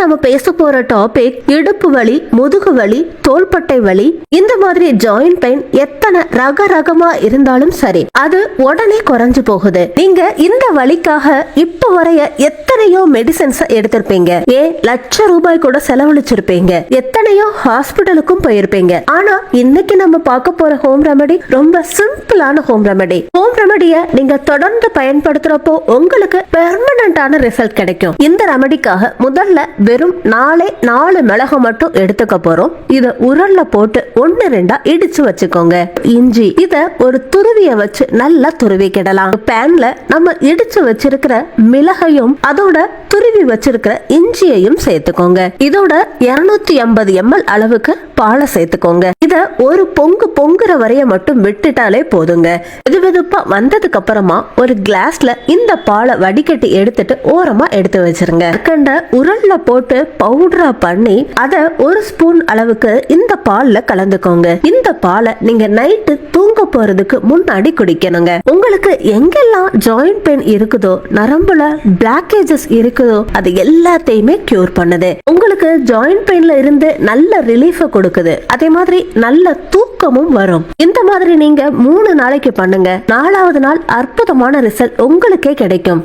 நம்ம பேச போற டாபிக் இடுப்பு வலி முதுகு வலி தோள்பட்டை வலி. இந்த மாதிரி ஜாயிண்ட் பெயின் எத்தனை ரக ரகமா இருந்தாலும் சரி அது உடனே குறைஞ்சு போகுது. நீங்க இந்த வலிக்காக இப்ப வரைய எத்தனையோ மெடிசன்ஸ் எடுத்திருப்பீங்க. ஏன் லட்ச ரூபாய் கூட செலவழிச்சிருப்பீங்க. எத்தனையோ ஹாஸ்பிட்டலுக்கும் போயிருப்பீங்க. ஆனா இன்னைக்கு நம்ம பார்க்க போற ஹோம் ரெமெடி ரொம்ப சிம்பிளான ஹோம் ரெமெடி ஹோம் ரெமெடிய நீங்க தொடர்ந்து பயன்படுத்துறப்போ உங்களுக்கு பெர்மனண்டான ரிசல்ட் கிடைக்கும். இந்த ரெமெடிக்காக முதல்ல வெறும் நாலே நாலு மிளகு மட்டும் எடுத்துக்க போறோம். இத உரல்ல போட்டு ஒன்னு ரெண்டா இடிச்சு வச்சுக்கோங்க. இஞ்சி இத ஒரு துருவிய வச்சு நல்லா துருவிக்கிடலாம். பேன்ல நம்ம இடிச்சு வச்சிருக்கிற மிளகையும் அதோட துருவி வச்சிருக்கிற இஞ்சியையும் சேர்த்துக்கோங்க. இதோட 250 ஐம்பது எம்எல் அளவுக்கு பாலை சேர்த்துக்கோங்க. இத ஒரு பொங்கு பொங்குற வரைய மட்டும் விட்டுட்டாலே போதுங்க. வெது வெதுப்பா வந்ததுக்கு அப்புறமா ஒரு கிளாஸ்ல இந்த பாலை வடிகட்டி எடுத்துட்டு ஓரமா எடுத்து வச்சிருங்க. கண்ட உரல்ல போட்டு பவுடரா பண்ணி அத ஒரு ஸ்பூன் அளவுக்கு இந்த பால்ல கலந்துக்கோங்க. இந்த பாலை நீங்க நைட்டு தூ போறதுக்கு முன்னாடி குடிக்கணுங்க. உங்களுக்கு எங்கெல்லாம் ஜாயிண்ட் பெயின் இருக்குதோ நரம்புல பிளாக்கேஜஸ் இருக்குதோ அது எல்லாத்தையுமே கியூர் பண்ணுது. உங்களுக்கு ஜாயிண்ட் பெயின்ல இருந்து நல்ல ரிலீஃப கொடுக்குது. அதே மாதிரி நல்ல தூக்கமும் வரும். இந்த மாதிரி நீங்க மூணு நாளைக்கு பண்ணுங்க. நாலாவது நாள் அற்புதமான ரிசல்ட் உங்களுக்கே கிடைக்கும்.